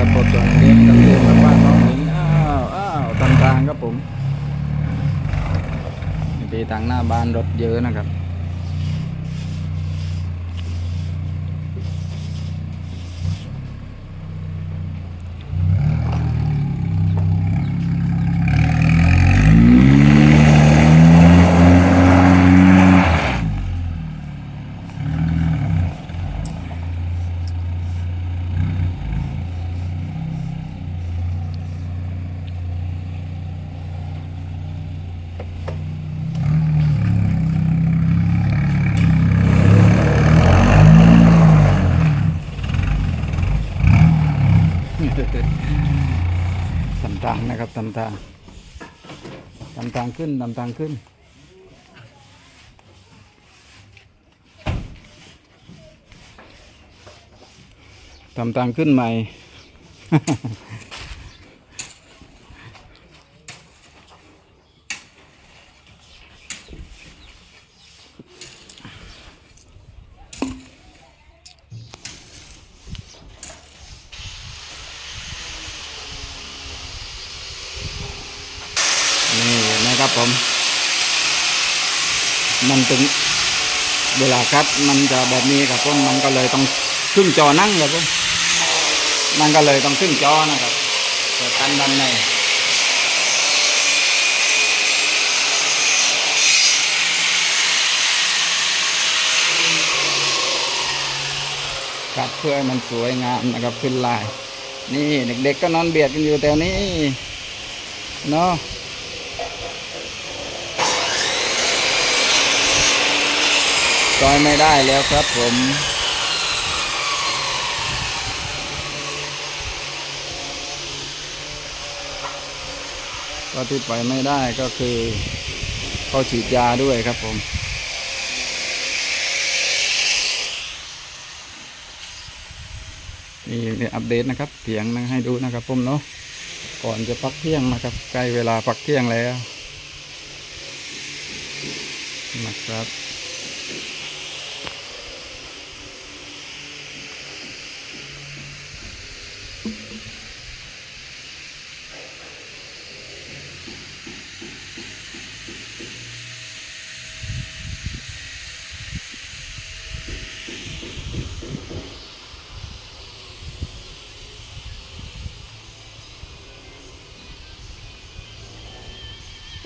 ครับปลดจงเลี้ยงกันเลี้ยงมาบ้านน้องหญิงอ้าวอ้าวตามทางครับผมมีปีทางหน้าบ้านรถเยอะนะครับ ตำทางนะครับตำทางตำทางขึ้นตำทางขึ้นตำทางขึ้นใหม่ นี่นะครับผม มันถึงเวลาคัดมันจะแบบนี้ครับผมมันก็เลยต้องขึ้นจอนั่งครับผมมันก็เลยต้องขึ้นจอนะครับเปิดกันด้านในครับเพื่อให้มันสวยงามนะครับขึ้นลาย นี่เด็กๆก็นอนเบียดกันอยู่แถวนี้เนาะ จอยไม่ได้แล้วครับผมก็ที่ไปไม่ได้ก็คือเขาฉีดยาด้วยครับผม นี่อัปเดตนะครับเถียงนะให้ดูนะครับผมเนาะก่อนจะพักเที่ยงนะครับ ใกล้เวลาพักเที่ยงแล้วนะครับ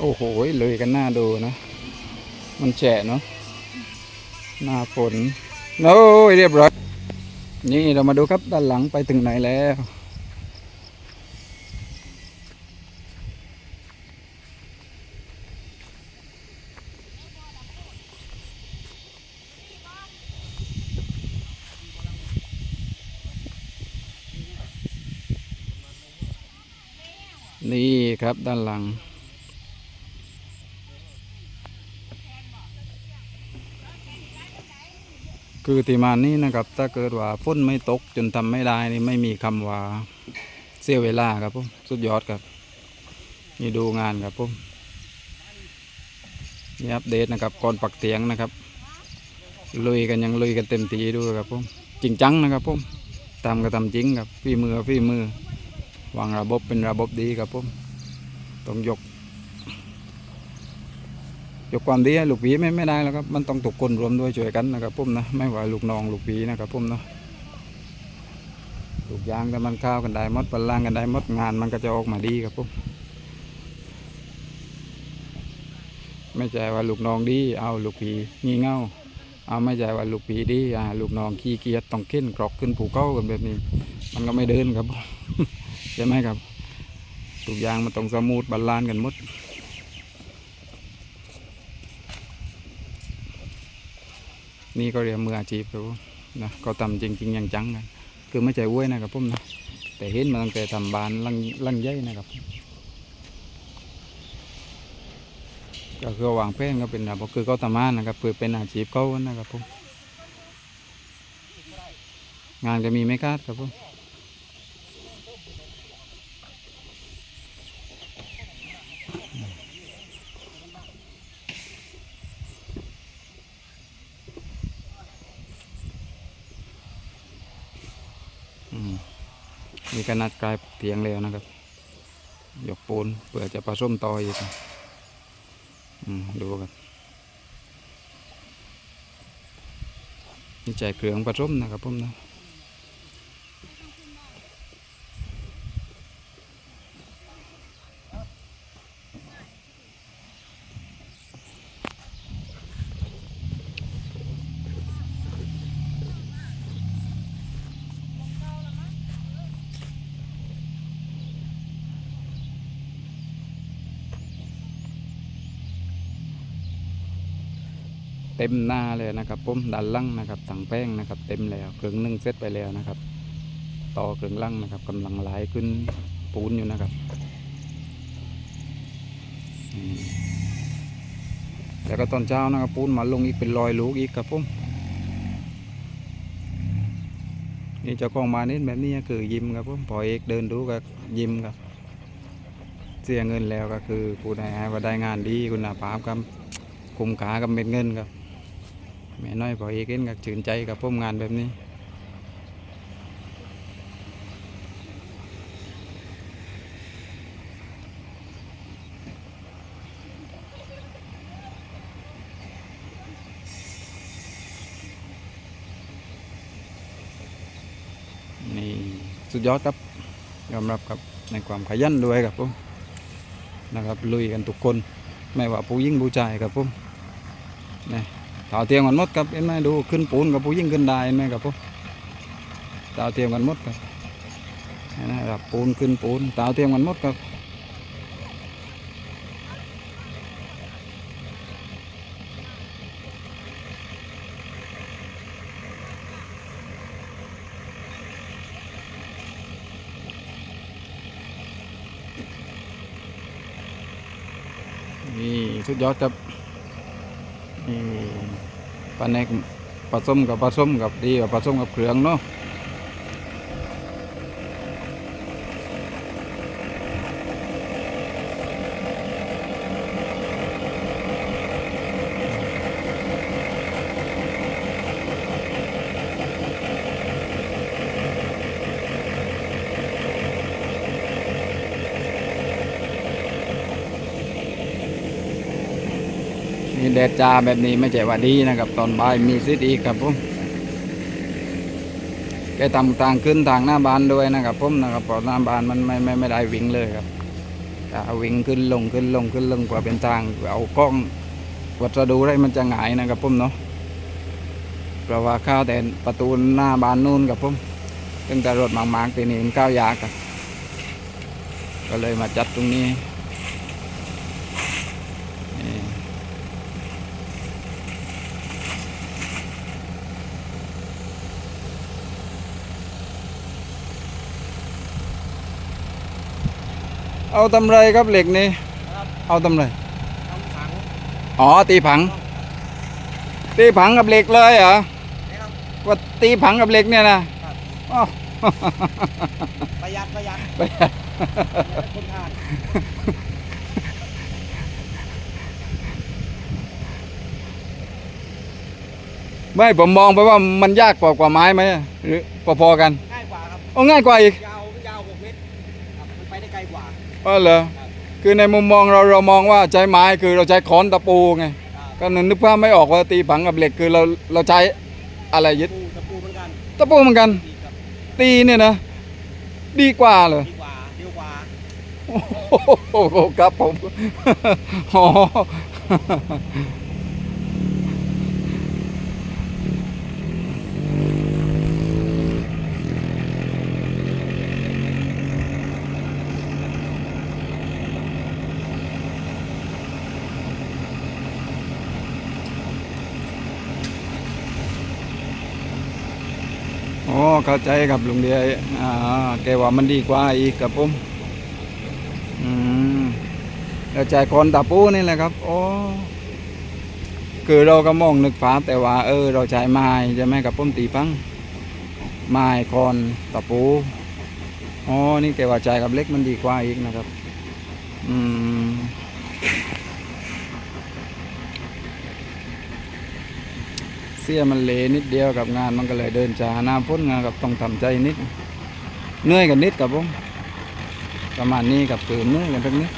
โอ้โหเลยกันหน้าดูนะ มันแฉะเนาะหน้าฝนโอ้ยเรียบร้อย นี่เรามาดูครับด้านหลังไปถึงไหนแล้ว นี่ครับด้านหลัง คือที่มานี่นะครับถ้าเกิดว่าฝนไม่ตกจนทำไม่ได้นี่ไม่มีคำว่าเสียเวลาครับผมสุดยอดครับ นี่ดูงานครับผมนี่อัปเดตนะครับก่อนปักเตียงนะครับลุยกันยังลุยกันเต็มทีด้วยครับผมจริงจังนะครับผมทำก็ทำจริงครับฝีมือฝีมือวางระบบเป็นระบบดีครับผมต้องยก ยกความดีให้ลูกผีไม่ไม่ได้แล้วครับมันต้องทุกคนรวมด้วยช่วยกันนะครับผมนะไม่ว่าลูกน้องลูกผีนะครับผมเนาะลูกยางแต่มันข้าวกันได้มดปันล่างกันได้มดงานมันก็จะออกมาดีครับผมไม่ใช่ว่าลูกน้องดีเอาลูกผีงี่เง่าเอาไม่ใช่ว่าลูกผีดีอ่าลูกน้องขี้เกียจต้องเข็นกรอกขึ้นผูกเก้ากันแบบนี้ มันก็ไม่เดินครับใช่ไหมครับทุกอย่างมันต้องสมูทบาลานซ์กันหมด นี่ก็เรียกมืออาชีพครับผมนะก็ทำจริงๆอย่างจังนะคือไม่ใจว้วยนะครับผมนะแต่เห็นมาตั้งแต่ทำบานลังลังใหญ่นะครับก็คือวางแผนก็เป็นนะบบคือเขาทำงานนะครับเพื่อเป็นอาชีพเขานะครับผมงานก็มีไม่คาดครับผม มีกระนัดกลายเพียงแล้วนะครับหยกปูนเพื่อจะปลาส้มต่ออีกดูครับนี่ใจเกลืองผสมนะครับผมนะ เต็มหน้าเลยนะครับผมด้านล่างนะครับถังแป้งนะครับ เต็มแล้วเครื่องหนึ่งเซตไปแล้วนะครับ ต่อเครื่องล่างนะครับกำลังไหลขึ้นปูนอยู่นะครับแล้วก็ตอนเช้านะครับปูนมาลงอีกเป็นรอยลูกอีกครับผมนี่เจ้าของมาเน้นแบบนี้คือยิ้มครับผมพอเอกเดินดูก็ยิ้มครับเสียเงินแล้วก็คือผู้ใดว่าได้งานดีคุณภาพครับคุ้มค่ากับเม็ดเงินครับ แม่น้อยพอเอกเห็นก็ชื่นใจกับผมงานแบบนี้นี่สุดยอดครับยอมรับครับในความขยันด้วยครับผมนะครับลุยกันทุกคน ไม่ว่าผู้หญิงผู้ชายครับผมนี่ ท่าเทียมกันหมดครับเห็นไหมดูขึ้นปูนกับผู้หญิงขึ้นได้เห็นไหมครับผมเท่าเทียมกันหมดครับนไหมครับปูนขึ้นปูนเท่าเทียมกันหมดครับนี่สุดยอดครับนี่ ปลาแนกผสมกับผสมกับดีกับผสมกับเครื่องเนาะ แดดจ้าแบบนี้ไม่ใช่ว่าดีนะครับ ตอนบ่ายมีซิดอีกครับผมแกทำทางขึ้นทางหน้าบ้านด้วยนะครับผมนะครับเพราะหน้าบ้านมันไม่ไม่ไม่ได้วิ่งเลยครับถ้าวิ่งขึ้นลงขึ้นลงขึ้นลงกว่าเป็นทางเอากล้องวัสดุอะไรมันจะหงายนะครับผมเนาะเพราะว่าข้าวแต่ประตูหน้าบ้านนู่นกับผมตั้งแต่รถมากๆตีนี้มันก้าวยากก็เลยมาจัดตรงนี้ เอาทำไรครับเหล็กนี่เอาทำไรทำถังอ๋อตีผัง ตีผังกับเหล็กเลยเหรอนะครับว่าตีผังกับเหล็กเนี่ยนะอ๋อประหยัดประหยัดประหยัดคนทานไม่ผมมองไปว่ามันยากกว่ากว่าไม้ไหมหรือพอๆกันง่ายกว่าครับโอ้ง่ายกว่าอีก อ๋อเหรอคือในมุมมองเราเรามองว่าใช้ไม้คือเราใช้ค้อนตะปูไงครับก็นึกภาพไม่ออกว่าตีผังกับเหล็กคือเราเราใช้อะไรยึดปูตะปูเหมือนกันตะปูเหมือนกันดีครับตีเนี่ยนะ ดีกว่าเลยดีกว่าเร็วกว่าโอ้โหครับผมอ๋อ อ๋อเข้าใจครับลุงเดียอ่าแกว่ามันดีกว่าอีกครับผมอืมแล้วใจคนตะปูนี่แหละครับโอ้คือเราก็มองนึกภาพแต่ว่า เออ เราใช้ไม้ใช่ไหมกับป้มตีพังไม้คอนตะปูอ๋อนี่แกว่าใจกับเล็กมันดีกว่าอีกนะครับ อืม เสียมันเละนิดเดียวกับงานมันก็เลยเดินช้าหน้าพ้นงานกับต้องทำใจนิดเหนื่อยกันนิดครับผมประมาณนี้กับคือเหนื่อยกันตรงนี้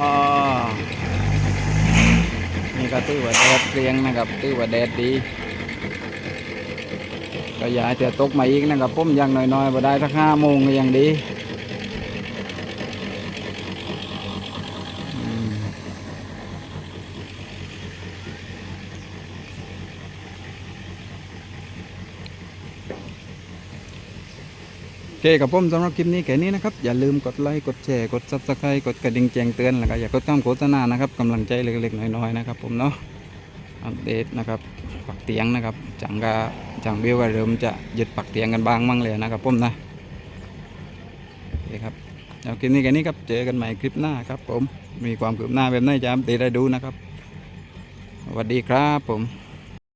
อ๋อนี่ก็ตื้อว่าแดดเรียงนะครับตื้อว่าแดดดี ย่าให้เตือตกมาอีกนะครับผมยังน้อยๆบ่ได้สักห้าโมงก็ยังดีโอเคกับผมสำหรับคลิปนี้แค่นี้นะครับ อย่าลืมกดไลค์กดแชร์กด subscribe กดกระดิ่งแจ้งเตือนแล้วก็อย่ากดข้ามโฆษณานะครับกำลังใจเล็กๆน้อยๆนะครับผมเนาะ อัปเดตนะครับปักเตียงนะครับจังกะจังเบี้ยวก็เริ่มจะยึดปักเตียงกันบ้างมั่งเลยนะครับผมนะโอเคครับเอาคลิปนี้แค่นี้ครับเจอกันใหม่คลิปหน้าครับผมมีความคืบหน้าแบบไหนจะอัปเดตได้ดูนะครับสวัสดีครับผม